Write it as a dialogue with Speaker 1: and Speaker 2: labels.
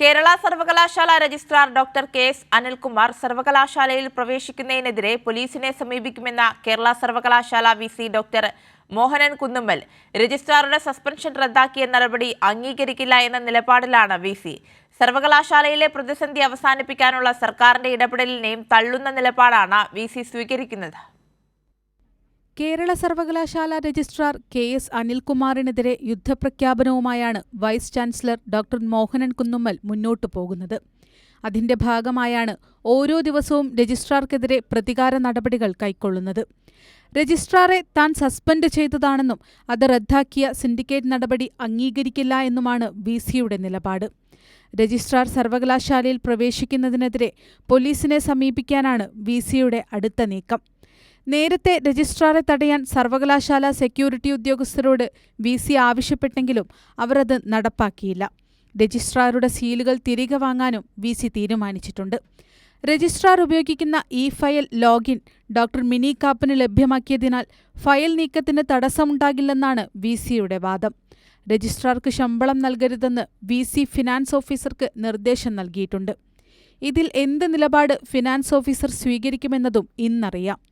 Speaker 1: കേരള സർവകലാശാല registrar doctor K S Anilkumar സർവകലാശാലയിൽ പ്രവേശിക്കുന്നതിനെതിരെ പോലീസിനെ സമീപിക്കുമെന്ന കേരള സർവകലാശാല V C doctor Mohanan Kunnummal. രജിസ്ട്രാറുടെ suspension റദ്ദാക്കിയ നടപടി അംഗീകരിക്കില്ല എന്ന നിലപാടിലാണ് വി സി. സർവകലാശാലയിലെ പ്രതിസന്ധി അവസാനിപ്പിക്കാനുള്ള സർക്കാരിന്റെ ഇടപെടലിനെയും തള്ളുന്ന നിലപാടാണ് വി സി സ്വീകരിക്കുന്നത്.
Speaker 2: കേരള സർവകലാശാല രജിസ്ട്രാർ കെ എസ് അനിൽകുമാറിനെതിരെ യുദ്ധപ്രഖ്യാപനവുമായാണ് vice chancellor doctor Mohanan Kunnummal മുന്നോട്ടു പോകുന്നത്. അതിന്റെ ഭാഗമായാണ് ഓരോ ദിവസവും രജിസ്ട്രാർക്കെതിരെ പ്രതികാര നടപടികൾ കൈക്കൊള്ളുന്നത്. രജിസ്ട്രാറെ താൻ സസ്പെൻഡ് ചെയ്തതാണെന്നും അത് റദ്ദാക്കിയ സിൻഡിക്കേറ്റ് നടപടി അംഗീകരിക്കില്ല എന്നുമാണ് വി സിയുടെ നിലപാട്. രജിസ്ട്രാർ സർവകലാശാലയിൽ പ്രവേശിക്കുന്നതിനെതിരെ പോലീസിനെ സമീപിക്കാനാണ് വി സിയുടെ അടുത്ത നീക്കം. നേരത്തെ രജിസ്ട്രാറെ തടയാൻ സർവകലാശാല സെക്യൂരിറ്റി ഉദ്യോഗസ്ഥരോട് വി സി ആവശ്യപ്പെട്ടെങ്കിലും അവർ അത് നടപ്പാക്കിയില്ല. രജിസ്ട്രാറുടെ സീലുകൾ തിരികെ വാങ്ങാനും വി സി തീരുമാനിച്ചിട്ടുണ്ട്. രജിസ്ട്രാർ ഉപയോഗിക്കുന്ന e file login doctor Mini കാപ്പന് ലഭ്യമാക്കിയതിനാൽ ഫയൽ നീക്കത്തിന് തടസ്സമുണ്ടാകില്ലെന്നാണ് വി സിയുടെ വാദം. രജിസ്ട്രാർക്ക് ശമ്പളം നൽകരുതെന്ന് വി സി ഫിനാൻസ് ഓഫീസർക്ക് നിർദ്ദേശം നൽകിയിട്ടുണ്ട്. ഇതിൽ എന്ത് നിലപാട് ഫിനാൻസ് ഓഫീസർ സ്വീകരിക്കുമെന്നതും ഇന്നറിയാം.